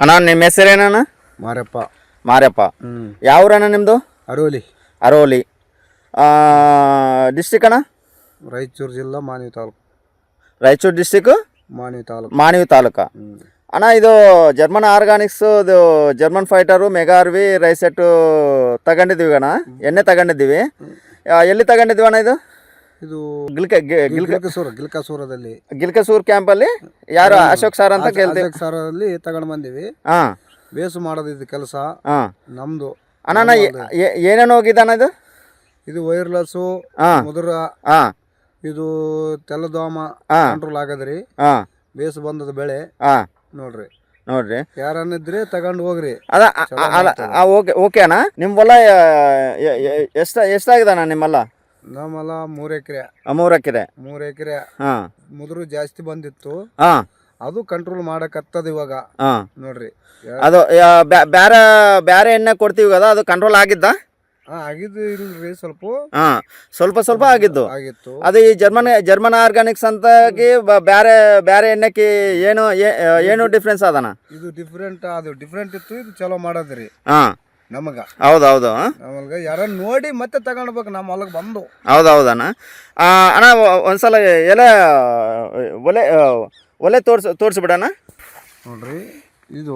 ಅಣ್ಣ ನಿಮ್ಮ ಹೆಸರೇನಣ್ಣ ಮಾರಪ್ಪ. ಮಾರಪ್ಪ. ಹ್ಞೂ ಯಾವ್ರಣ್ಣ ನಿಮ್ಮದು ಅರೋಲಿ. ಅರೋಲಿ. ಡಿಸ್ಟಿಕ್ ಅಣ್ಣ? ರಾಯಚೂರು ಜಿಲ್ಲಾ ಮಾನವಿ ತಾಲೂಕು. ರಾಯಚೂರು ಡಿಸ್ಟಿಕ್ ಮಾನವಿ ತಾಲೂಕು. ಮಾನವಿ ತಾಲೂಕ. ಅಣ್ಣ ಇದು ಜರ್ಮನ್ ಆರ್ಗಾನಿಕ್ಸ್ ಇದು ಜರ್ಮನ್ ಫೈಟರು ಮೆಗಾರ್ವಿ ರೈಸೆಟ್ಟು ತಗೊಂಡಿದ್ದೀವಿ ಅಣ್ಣ. ಎಣ್ಣೆ ತಗೊಂಡಿದ್ದೀವಿ. ಎಲ್ಲಿ ತಗೊಂಡಿದ್ದೀವಿ ಅಣ್ಣ ಇದು? ಇದು ಗಿಲ್ಕ ಗಿಲ್ಕಸೂರ ಗಿಲ್ಕಸೂರದಲ್ಲಿ. ಗಿಲ್ಕಸೂರ್ ಕ್ಯಾಂಪಲ್ಲಿ ಯಾರು ಅಶೋಕ್ ಸರ್ ಅಂತ ಕೇಳ್ತೀವಿ. ಅಶೋಕ್ ಅಲ್ಲಿ ತಗೊಂಡು ಬಂದೀವಿ. ಹಾಂ. ಬೇಸು ಮಾಡೋದು ಇದು ಕೆಲಸ. ಹಾಂ. ನಮ್ಮದು ಅಣ್ಣ ಏನೇನು ಹೋಗಿದ್ದಾನ ಇದು? ಇದು ವೈರ್ಲೆಸ್ಸು ಹಾಂ. ಮುದುರ ಹಾಂ. ಇದು ತೆಲದೋಮ. ಕಂಟ್ರೋಲ್ ಆಗದ್ರಿ. ಹಾಂ. ಬೇಸು ಬಂದದ ಬೆಳೆ. ಹಾಂ. ನೋಡ್ರಿ. ನೋಡ್ರಿ. ಯಾರನ್ನಿದ್ರೆ ತಗೊಂಡು ಹೋಗ್ರಿ. ಅದ ಅಲ್ಲ ಓಕೆ ಓಕೆ ಅಣ್ಣ. ನಿಮ್ಮ ಹೊಲ ಎಷ್ಟ ಎಷ್ಟಾಗಿದೆ ಅಣ್ಣ ನಿಮ್ಮಲ್ಲ? ನಮ್ಮಲ್ಲ ಮೂರ್ ಎಕರೆ. ಮೂರ್ ಎಕರೆ. ಮೂರ್ ಎಕರೆ ಹಾಂ. ಮುದುರು ಜಾಸ್ತಿ ಬಂದಿತ್ತು. ಹಾಂ. ಅದು ಕಂಟ್ರೋಲ್ ಮಾಡಕತ್ತದ ಇವಾಗ. ಹಾಂ. ನೋಡ್ರಿ. ಅದು ಬ್ಯಾರೆ ಬ್ಯಾರೆ ಎಣ್ಣೆ ಕೊಡ್ತೀವಿ ಅದ ಅದು ಕಂಟ್ರೋಲ್ ಆಗಿದ್ದ? ಹಾ ಆಗಿದ್ದು ಇಲ್ರಿ ಸ್ವಲ್ಪ. ಹಾಂ. ಸ್ವಲ್ಪ ಸ್ವಲ್ಪ ಆಗಿದ್ದು. ಆಗಿತ್ತು. ಅದು ಈ ಜರ್ಮನ್ ಜರ್ಮನ್ ಆರ್ಗಾನಿಕ್ಸ್ ಅಂತಾಗಿ ಬ್ಯಾರೆ ಬ್ಯಾರೆ ಎಣ್ಣೆಕ್ಕೆ ಏನು ಏನು ಡಿಫ್ರೆನ್ಸ್ ಅದನ ಇದು ಡಿಫ್ರೆಂಟ್ ಅದು ಡಿಫ್ರೆಂಟ್ ಇತ್ತು ಇದು ಚಲೋ ಮಾಡದ್ರಿ. ಹಾಂ. ನಮಗ. ಹೌದು ಹೌದು ನಮಗ ಯಾರನ್ನ ನೋಡಿ ಮತ್ತೆ ತಗೊಂಡ್ಬೇಕು ನಮ್ಮ ಹೊಲಕ್ಕೆ ಬಂದು. ಹೌದು ಹೌದಣ್ಣ ಆ, ಅಣ್ಣ ಒಂದ್ಸಲ ಎಲೆ ಒಲೆ ಒಲೆ ತೋರ್ಸಿ ತೋರಿಸ್ಬಿಡಣ್ಣ. ನೋಡ್ರಿ ಇದು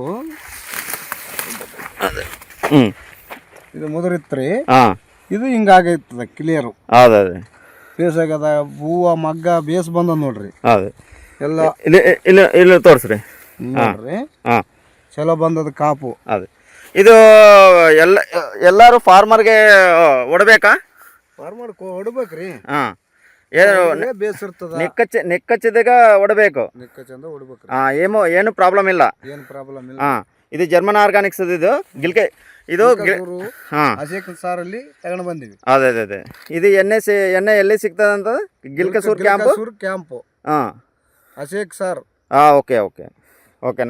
ಹ್ಞೂ ಇದು ಮುದುರಿತ್ರಿ. ಹಾಂ ಇದು ಹಿಂಗಾಗೈತದ ಕ್ಲಿಯರು ಹೌದು ಅದೇ ಬೇಸ್ ಆಗ್ಯದ ಹೂವ ಮಗ್ಗ ಬೇಸ್ ಬಂದ ನೋಡ್ರಿ. ಹೌದು. ಎಲ್ಲ ಇಲ್ಲ ಇಲ್ಲ ಇಲ್ಲಿ ತೋರಿಸ್ರಿ. ನೋಡ್ರಿ. ಹಾಂ ಚಲೋ ಬಂದದ ಕಾಪು. ಅದು. ಇದು ಎಲ್ಲ ಎಲ್ಲರೂ ಫಾರ್ಮರ್ಗೆ ಹೊಡಬೇಕಾ ಫಾರ್ಮರ್ ಹೊಡ್ಬೇಕ್ರಿ ಹಾಂ. ಏನು ಬೇಸ್ ಇರ್ತದ ನೆಕ್ಕಚ್ಚ ನೆಕ್ಕಚ್ಚಿದಾಗ ಹೊಡಬೇಕು ನಿಕ್ಕ ಚಂದ ಹಾಂ ಏನು ಏನು ಪ್ರಾಬ್ಲಮ್ ಇಲ್ಲ. ಏನು ಪ್ರಾಬ್ಲಮ್ ಇಲ್ಲ. ಹಾಂ ಇದು ಜರ್ಮನ್ ಆರ್ಗಾನಿಕ್ಸ್ ಇದು. ಗಿಲ್ಕೆ ಇದು ಅಶೇಕ್ ಸಾರಲ್ಲಿ ತಗೊಂಡ್ ಬಂದಿವಿ. ಅದೇ ಅದೇ ಅದೇ. ಇದು ಎಣ್ಣೆ ಸಿ ಎಣ್ಣೆ ಎಲ್ಲಿ ಸಿಗ್ತದೆ ಅಂತ? ಗಿಲ್ಕಸೂರ್ ಕ್ಯಾಂಪು ಕ್ಯಾಂಪ್ ಹಾಂ. ಅಶೇಕ್ ಸಾರ್. ಹಾಂ ಓಕೆ ಓಕೆ. ಓಕೆನಾ?